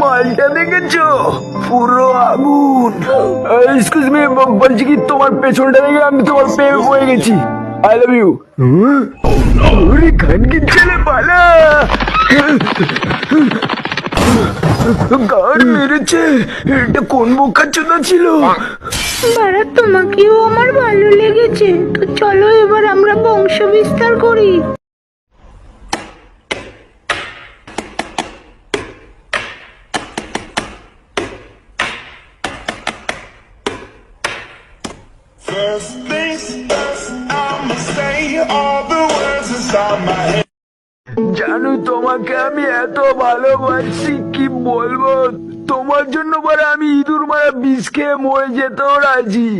মালটা দেখেছ? পুরো আগুন। এক্সকিউজ মি বলছি কি, তোমার পেছনটা দেখে আমি তোমার প্রেমে পড়ে গেছি। আই লাভ ইউ ওরে খানকির ছেলে পালা। গান মেরেছে। এটা কোন বোকা চোদা ছিল? বারা তোমাকেও আমার ভালো লেগেছে। তো চলো এবার আমরা বংশ বিস্তার করি। First things first, I'ma say all the words inside my head. জানো তোমাকে আমি এত ভালোবাসি কি বলব? তোমার জন্য পরে আমি ইঁদুর মারা বিষ খেয়ে মরে যেতেও রাজি।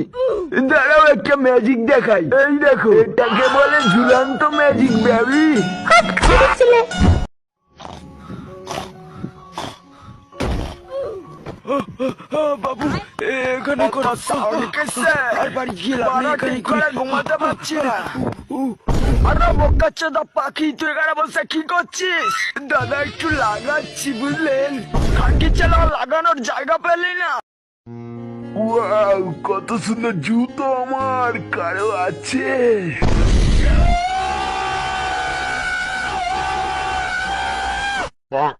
দাঁড়াও একটা ম্যাজিক দেখাই। এই দেখো এটাকে বলে ঝুলান্ত ম্যাজিক ব্যাবি বাবু এখানে আর বাড়ি গেলাম এখানে করে ঘুমাতে পারছি না। আরে বকাচ্ছে দা পাখি তুই এখানে বসে কি করছিস? দাদা একটু লাগাচ্ছি বুঝলেন? খানকি চালা লাগানোর জায়গা পেলি না। ওয়াও কত সুন্দর জুতো আমার কারও আছে? Helicopter,